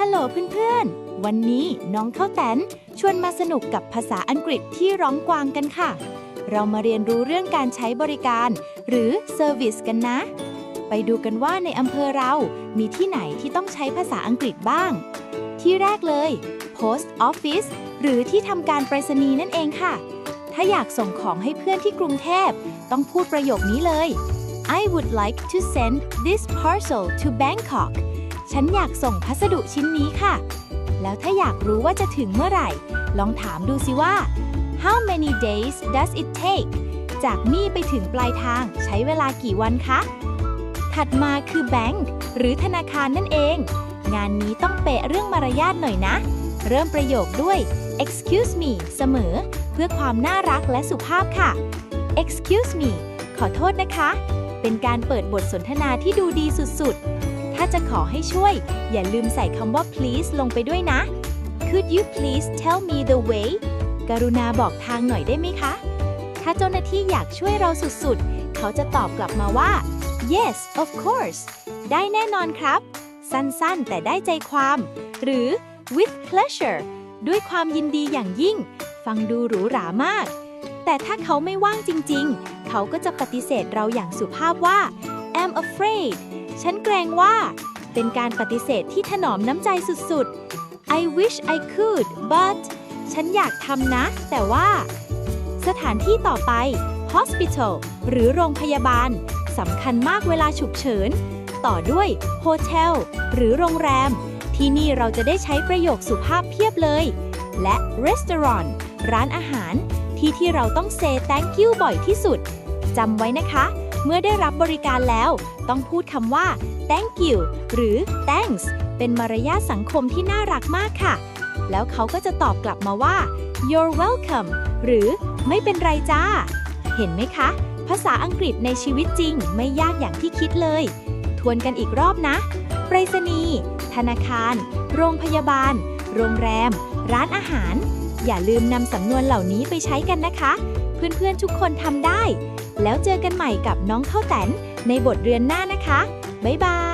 ฮัลโหลเพื่อนๆ วันนี้น้องข้าวแตนชวนมาสนุกกับภาษาอังกฤษที่ร้องกวางกันค่ะ เรามาเรียนรู้เรื่องการใช้บริการ หรือ Service กันนะ ไปดูกันว่าในอำเภอเรา มีที่ไหนที่ต้องใช้ภาษาอังกฤษบ้าง ที่แรกเลย Post Office หรือที่ทำการไปรษณีย์นั่นเองค่ะ ถ้าอยากส่งของให้เพื่อนที่กรุงเทพ ต้องพูดประโยคนี้เลย I would like to send this parcel to Bangkok ฉันอยากส่งพัสดุชิ้นนี้ค่ะ แล้วถ้าอยากรู้ว่าจะถึงเมื่อไหร่ ลองถามดูสิว่า How many days does it take จากนี่ไปถึงปลายทางใช้เวลากี่วันคะ ถัดมาคือ bank หรือธนาคารนั่นเอง งานนี้ต้องเปะเรื่องมารยาทหน่อยนะ เริ่มประโยคด้วย excuse me เสมอ เพื่อความน่ารักและสุภาพค่ะ excuse me ขอโทษนะคะ เป็นการเปิดบทสนทนาที่ดูดีสุดๆ จะขอให้ช่วย อย่าลืมใส่คำว่า please ลงไปด้วยนะ Could you please tell me the way กรุณาบอกทางหน่อยได้ไหมคะ ถ้าเจ้าหน้าที่อยากช่วยเราสุดๆ เขาจะตอบกลับมาว่า yes of course ได้แน่นอนครับ สั้นๆ แต่ได้ใจความ หรือ with pleasure ด้วยความยินดีอย่างยิ่ง ฟังดูหรูหรามาก แต่ถ้าเขาไม่ว่างจริงๆ เขาก็จะปฏิเสธเราอย่างสุภาพว่า I'm afraid ฉันเกรงว่า เป็นการปฏิเสธที่ถนอมน้ำใจสุดๆ I wish I could but ฉันอยากทำนะ แต่ว่า สถานที่ต่อไป hospital หรือโรงพยาบาลสำคัญมากเวลาฉุกเฉิน ต่อด้วย hotel หรือโรงแรม ที่นี่เราจะได้ใช้ประโยคสุภาพเพียบเลย และ restaurant ร้านอาหาร ที่ที่เราต้อง say thank you บ่อยที่สุดจำไว้นะคะ เมื่อได้รับบริการแล้ว ต้องพูดคำว่า thank you หรือ thanks เป็นมารยาทสังคมที่น่ารักมากค่ะ แล้วเขาก็จะตอบกลับมาว่า you're welcome หรือไม่เป็นไรจ้า เห็นไหมคะ ภาษาอังกฤษในชีวิตจริงไม่ยากอย่างที่คิดเลย ทวนกันอีกรอบนะ ไปรษณีย์ ธนาคาร โรงพยาบาล โรงแรม ร้านอาหาร อย่าลืมนำสำนวนเหล่านี้ไปใช้กันนะคะ เพื่อนๆทุกคนทำได้ แล้วเจอกันใหม่กับน้องข้าวแตนในบทเรียนหน้านะคะ บ๊ายบาย